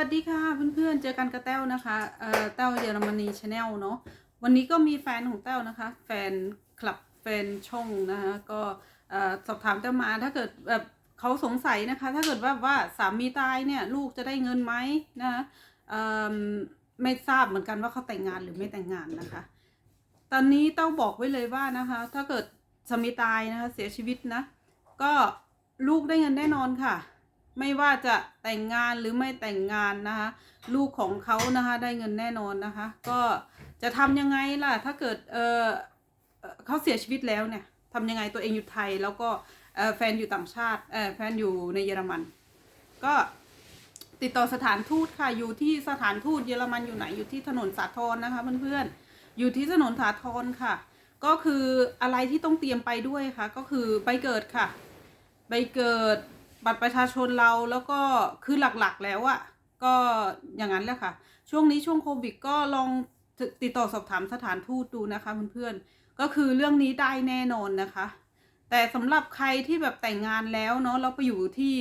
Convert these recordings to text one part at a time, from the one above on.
วัสดีค่ะเพื่อนๆ เจอกันกับแต้วนะคะเอ่อแต้วเยอรมนีชาแนลเนาะ วันนี้ก็มีแฟนของแต้วนะคะ แฟนคลับแฟนช่องนะคะก็เอ่อสอบถามแต้วมาถ้าเกิดแบบเขาสงสัยนะคะ ถ้าเกิดว่าว่าสามีตายเนี่ยลูกจะได้เงินไหมนะคะเอิ่มไม่ทราบเหมือนกันว่าเขาแต่งงานหรือไม่แต่งงานนะคะ ตอนนี้เต้าบอกไว้เลยว่านะคะ ถ้าเกิดสามีตายนะคะเสียชีวิตนะ ก็ลูกได้เงินแน่นอนค่ะ ไม่ว่าจะแต่งงานหรือไม่แต่งงานนะคะลูกของเขานะคะได้เงินแน่นอนนะคะ ก็จะทำยังไงล่ะ ถ้าเกิดเออเขาเสียชีวิตแล้วเนี่ยทำยังไงตัวเองอยู่ไทยแล้วก็แฟนอยู่ต่างชาติแฟนอยู่ในเยอรมัน ก็ติดต่อสถานทูตค่ะอยู่ที่สถานทูตเยอรมันอยู่ไหนอยู่ที่ถนนสาทรนะคะเพื่อนๆอยู่ที่ถนนสาทรค่ะ ก็คืออะไรที่ต้องเตรียมไปด้วยค่ะ ก็คือใบเกิดค่ะ ใบเกิด บัตรประชาชนเราแล้วก็คือหลักๆแล้วอะก็อย่างนั้นแหละค่ะ ช่วงนี้ช่วงโควิดก็ลองติดต่อสอบถามสถานทูตดูนะคะเพื่อนๆก็คือเรื่องนี้ได้แน่นอนนะคะ แต่สำหรับใครที่แบบแต่งงานแล้วเนาะเราไปอยู่ที่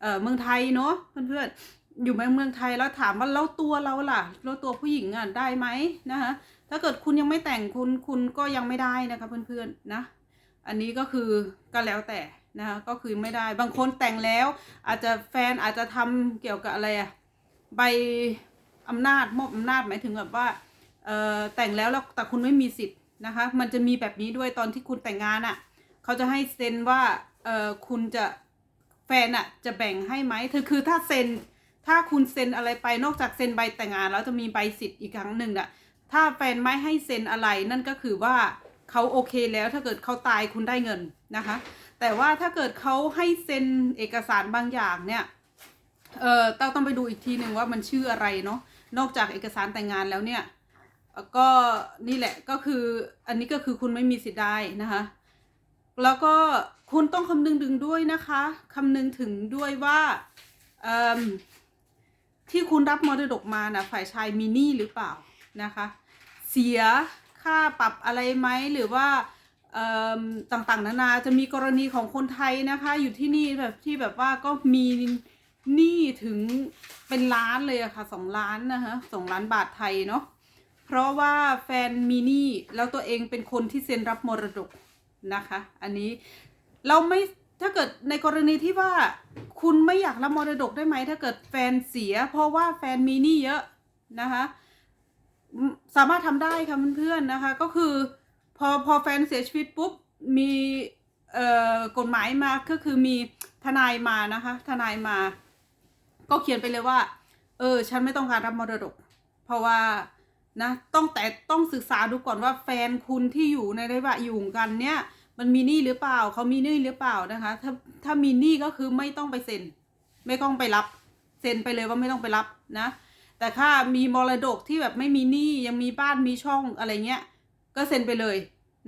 เอ่อเมืองไทยเนาะเพื่อนๆอยู่ในเมืองไทยแล้วถามว่าแล้วตัวเราล่ะแล้วตัวผู้หญิงอะได้ไหมนะคะถ้าเกิดคุณยังไม่แต่งคุณคุณก็ยังไม่ได้นะคะเพื่อนๆนะ อันนี้ก็คือก็แล้วแต่ นะคะก็คือไม่ได้บางคนแต่งแล้ว อาจจะแฟนอาจจะทำเกี่ยวกับอะไรอะใบอำนาจมอบอำนาจหมายถึงแบบว่าเอ่อแต่งแล้วแล้วแต่คุณไม่มีสิทธิ์นะคะ มันจะมีแบบนี้ด้วยตอนที่คุณแต่งงานอะ่ะเขาจะให้เซ็นว่าเอ่อคุณจะแฟนอะ่ะจะแบ่งให้ไหมคือคือถ้าเซ็นถ้าคุณเซ็นอะไรไปนอกจากเซ็นใบแต่งงาน แล้วจะมีใบสิทธิ์อีกครั้งหนึ่งอะถ้าแฟนไม่ให้เซ็นอะไรนั่นก็คือว่าเขาโอเคแล้วถ้าเกิดเขาตายคุณได้เงินนะคะ แต่ว่าถ้าเกิดเขาให้เซ็นเอกสารบางอย่างเนี่ยเออต้องต้องไปดูอีกทีหนึ่งว่ามันชื่ออะไรเนาะนอกจากเอกสารแต่งงานแล้วเนี่ยก็นี่แหละก็คืออันนี้ก็คือคุณไม่มีสิทธิ์ได้นะคะ แล้วก็คุณต้องคำนึงถึงด้วยนะคะคำนึงถึงด้วยว่าอืมที่คุณรับมรดกมานะฝ่ายชายมีหนี้หรือเปล่านะคะ เสียค่าปรับอะไรไหมหรือว่า ต่างๆ นานาจะมีกรณีของคนไทยนะคะ อยู่ที่นี่แบบที่แบบว่าก็มีหนี้ถึงเป็นล้านเลยอะค่ะสองล้านนะคะสองล้านบาทไทยเนาะเพราะว่าแฟนมีหนี้แล้วตัวเองเป็นคนที่เซ็นรับมรดกนะคะ อันนี้เราไม่ถ้าเกิดในกรณีที่ว่าคุณไม่อยากรับมรดกได้ไหมถ้าเกิดแฟนเสีย เพราะว่าแฟนมีหนี้เยอะนะคะ สามารถทำได้ค่ะเพื่อนๆนะคะ ก็คือ พอพอแฟนเสียชีวิตปุ๊บมีเอ่อกฎหมายมาก็คือมีทนายมานะคะทนายมา ก็เขียนไปเลยว่า เออ ฉันไม่ต้องการรับมรดก เพราะว่านะต้องแต่ต้องศึกษาดูก่อนว่าแฟนคุณที่อยู่ในระยะอยู่กันเนี่ย มันมีหนี้หรือเปล่าเขามีหนี้หรือเปล่านะคะ ถ้าถ้ามีหนี้ก็คือไม่ต้องไปเซ็น ไม่ต้องไปรับ เซ็นไปเลยว่าไม่ต้องไปรับนะ แต่ถ้ามีมรดกที่แบบไม่มีหนี้ยังมีบ้านมีช่องอะไรเงี้ย ก็เซ็นไปเลย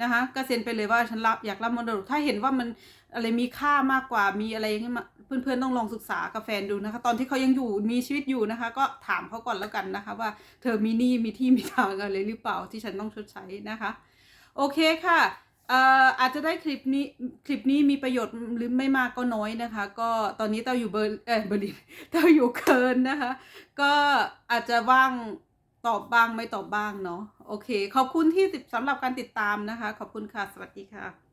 นะคะก็เซ็นไปเลยว่าฉันรับอยากรับมรดกถ้าเห็นว่ามันอะไรมีค่ามากกว่ามีอะไรอย่างเงี้ยมาเพื่อนๆต้องลองศึกษากับแฟนดูนะคะ ตอนที่เขายังอยู่มีชีวิตอยู่นะคะ ก็ถามเขาก่อนแล้วกันนะคะ ว่าเธอมีหนี้มีที่มีทางอะไรหรือเปล่าที่ฉันต้องชดใช้นะคะ โอเคค่ะเอ่ออาจจะได้คลิปนี้คลิปนี้มีประโยชน์หรือไม่มากก็น้อยนะคะ ก็ตอนนี้เต้าอยู่เบอร์เออเบอร์ลินเต้าอยู่เคิร์นนะคะ ก็อาจจะว่าง ตอบบ้างไม่ตอบบ้างเนาะโอเค ขอบคุณที่ติดสำหรับการติดตามนะคะ ขอบคุณค่ะ สวัสดีค่ะ